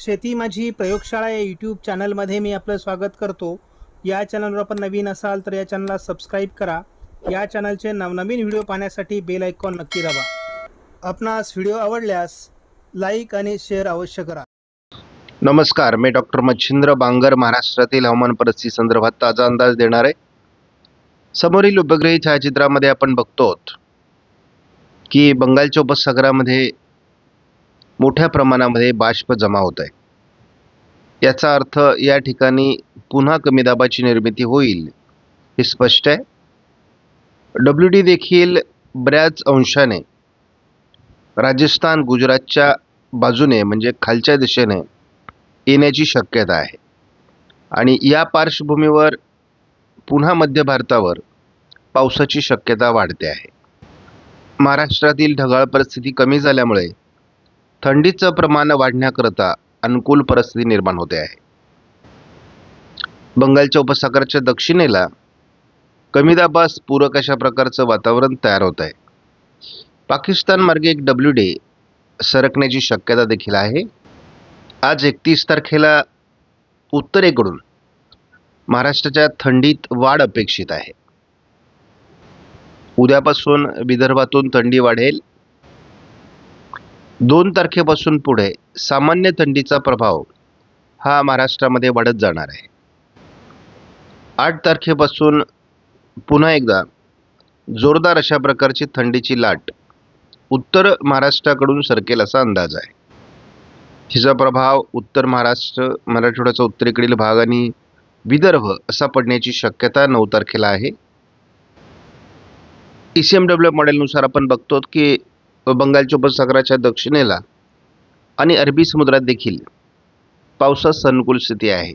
शेती माझी प्रयोगशाळा या यूट्यूब चॅनलमध्ये मी आपलं स्वागत करतो. या चॅनलवर आपण नवीन असाल तर या चॅनलला सबस्क्राईब करा. या चॅनलचे नवनवीन व्हिडिओ पाहण्यासाठी बेल आयकॉन नक्की दाबा. आपणास व्हिडिओ आवडल्यास लाईक आणि शेअर अवश्य करा. नमस्कार मी डॉक्टर मच्छिंद्र बांगर महाराष्ट्रातील हवामान परिस्थिती संदर्भात ताजा अंदाज देणार आहे. समोरील उपग्रही छायाचित्रामध्ये आपण बघतो की बंगालच्या उपसागरामध्ये मोठ्या प्रमाणामध्ये बाष्प जमा होत आहे याचा अर्थ या ठिकाणी पुन्हा कमी दाबाची निर्मिती होईल हे स्पष्ट आहे. डब्ल्यू डी देखील बऱ्याच अंशाने राजस्थान गुजरातच्या बाजूने म्हणजे खालच्या दिशेने येण्याची शक्यता आहे. आणि या पार्श्वभूमीवर पुन्हा मध्य भारतावर पावसाची शक्यता वाढते आहे. महाराष्ट्रातील ढगाळ परिस्थिती कमी झाल्यामुळे थंडीचं प्रमाण वाढण्याकरता अनुकूल परिस्थिती निर्माण होते आहे. बंगालच्या उपसागराच्या दक्षिणेला कमी दाबास पूरक अशा प्रकारचं वातावरण तयार होत आहे. पाकिस्तान मार्गे एक डब्ल्यू डे सरकण्याची शक्यता देखील आहे. आज एकतीस तारखेला उत्तरेकडून महाराष्ट्राच्या थंडीत वाढ अपेक्षित आहे. उद्यापासून विदर्भातून थंडी वाढेल. दोन तारखेपासून पुढे सामान्य थंडीचा प्रभाव हा महाराष्ट्रामध्ये वाढत जाणार आहे. आठ तारखेपासून पुन्हा एकदा जोरदार अशा प्रकारची थंडीची लाट उत्तर महाराष्ट्राकडून सरकेल असा अंदाज आहे. हिचा प्रभाव उत्तर महाराष्ट्र मराठवाड्याचा उत्तरेकडील भाग आणि विदर्भ असा पडण्याची शक्यता नऊ तारखेला आहे. ई सी एम डब्ल्यू मॉडेलनुसार आपण बघतो की व बंगालच्या उपसागराच्या दक्षिणेला आणि अरबी समुद्रात देखील पावसास अनुकूल स्थिती आहे.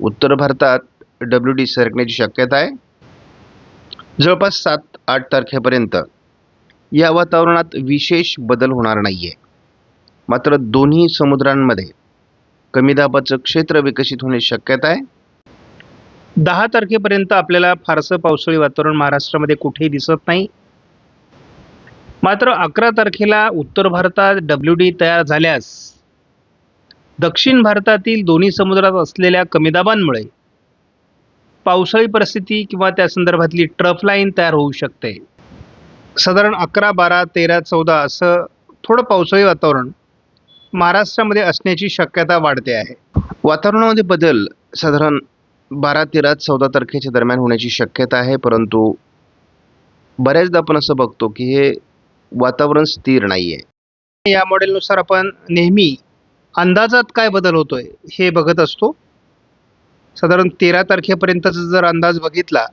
उत्तर भारतात डब्ल्यू डी सरकण्याची शक्यता आहे. जवळपास सात आठ तारखेपर्यंत या वातावरणात विशेष बदल होणार नाही आहे मात्र दोन्ही समुद्रांमध्ये कमी दाबाचं क्षेत्र विकसित होण्याची शक्यता आहे. दहा तारखेपर्यंत आपल्याला फारसं पावसाळी वातावरण महाराष्ट्रामध्ये कुठेही दिसत नाही. मात्र अकरा तारखेला उत्तर भारतात डब्ल्यू डी तयार झाल्यास दक्षिण भारतातील दोन्ही समुद्रात असलेल्या कमी दाबांमुळे पावसाळी परिस्थिती किंवा त्या संदर्भातली ट्रफ लाईन तयार होऊ शकते. साधारण अकरा बारा तेरा चौदा असं थोडं पावसाळी वातावरण महाराष्ट्रामध्ये असण्याची शक्यता वाढते आहे. वातावरणामध्ये बदल साधारण बारा तेरा चौदा तारखेच्या दरम्यान होण्याची शक्यता आहे परंतु बऱ्याचदा आपण असं बघतो की हे वातावरण स्थिर नाही आहे या मॉडेलनुसार आपण नेहमी अंदाजात काय बदल होतोय हे बघत असतो. साधारण तेरा तारखेपर्यंतचा जर अंदाज बघितला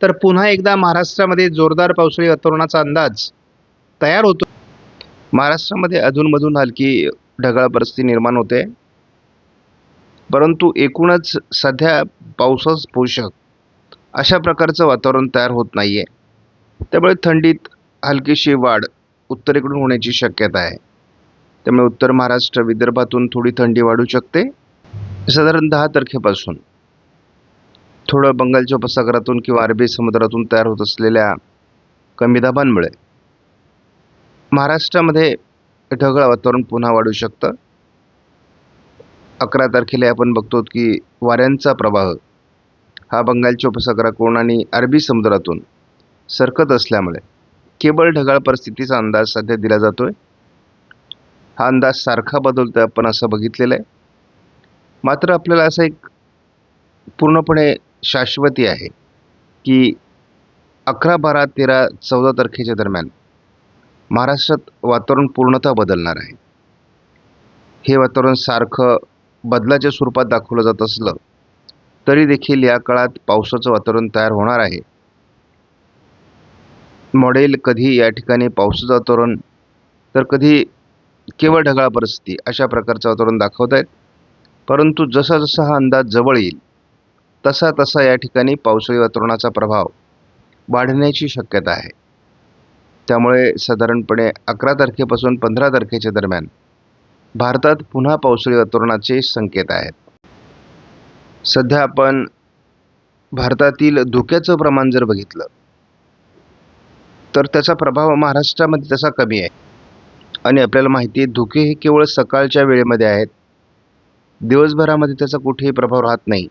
तर पुन्हा एकदा महाराष्ट्रामध्ये जोरदार पावसाळी वातावरणाचा अंदाज तयार होतो. महाराष्ट्रामध्ये अधूनमधून हलकी ढगाळ परिस्थिती निर्माण होते. परंतु एकूणच सध्या पावसाच पोषक अशा प्रकारचं वातावरण तयार होत नाही आहे त्यामुळे थंडीत हलकीशी वाढ उत्तरेकडून होण्याची शक्यता आहे. त्यामुळे उत्तर महाराष्ट्र विदर्भातून थोडी थंडी वाढू शकते. साधारण दहा तारखेपासून. थोडं बंगालच्या उपसागरातून किंवा अरबी समुद्रातून तयार होत असलेल्या कमी दाबांमुळे महाराष्ट्रामध्ये ढगळ वातावरण पुन्हा वाढू शकतं. अकरा तारखेला आपण बघतो की वाऱ्यांचा प्रवाह हा बंगालच्या उपसागराकडून आणि अरबी समुद्रातून सरकत असल्यामुळे केवळ ढगाळ परिस्थितीचा अंदाज सध्या दिला जातोय. हा अंदाज सारखा बदलतोय आपण असं बघितलेलं आहे. मात्र आपल्याला असं एक पूर्णपणे शाश्वती आहे की अकरा बारा तेरा चौदा तारखेच्या दरम्यान महाराष्ट्रात वातावरण पूर्णतः बदलणार आहे. हे वातावरण सारखं बदलाच्या स्वरूपात दाखवलं जात असलं तरी देखील या काळात पावसाचं वातावरण तयार होणार आहे. मॉडेल कधी या ठिकाणी पावसाचं वातावरण तर कधी केवळ ढगाळ परिस्थिती अशा प्रकारचं वातावरण दाखवत आहेत. परंतु जसा जसा हा अंदाज जवळ येईल तसा तसा या ठिकाणी पावसाळी वातावरणाचा प्रभाव वाढण्याची शक्यता आहे. त्यामुळे साधारणपणे अकरा तारखेपासून पंधरा तारखेच्या दरम्यान भारतात पुन्हा पावसाळी वातावरणाचे संकेत आहेत. सध्या आपण भारतातील धुक्याचं प्रमाण जर बघितलं तर त्याचा प्रभाव महाराष्ट्रामध्ये तसा कमी आहे. आणि आपल्याला माहिती आहे धुके हे केवळ सकाळच्या वेळेमध्ये आहेत. दिवसभरामध्ये त्याचा कुठेही प्रभाव राहत नाही.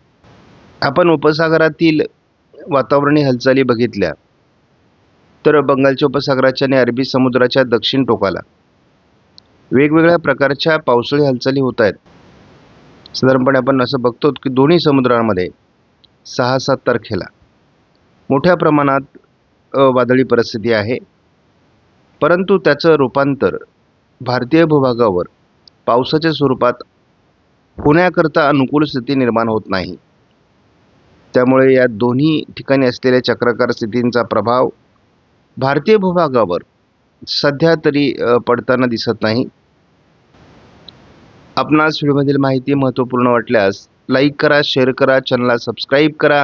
आपण उपसागरातील वातावरणीय हालचाली बघितल्या. तर बंगालच्या उपसागराच्या आणि अरबी समुद्राच्या दक्षिण टोकाला वेगवेगळ्या प्रकारच्या पावसाळी हालचाली होत आहेत. साधारणपणे आपण असं बघतो की दोन्ही समुद्रांमध्ये सहा सात तारखेला मोठ्या प्रमाणात वादळी परिस्थिती आहे. परंतु त्याचं रूपांतर भारतीय भूभागावर पावसाच्या स्वरूपात होण्याकरता अनुकूल स्थिती निर्माण होत नाही. त्यामुळे या दोन्ही ठिकाणी असलेल्या चक्राकार स्थितींचा प्रभाव भारतीय भूभागावर सध्या तरी पडताना दिसत नाही. आपणास व्हिडिओमधील माहिती महत्त्वपूर्ण वाटल्यास लाईक करा शेअर करा चॅनलला सबस्क्राईब करा.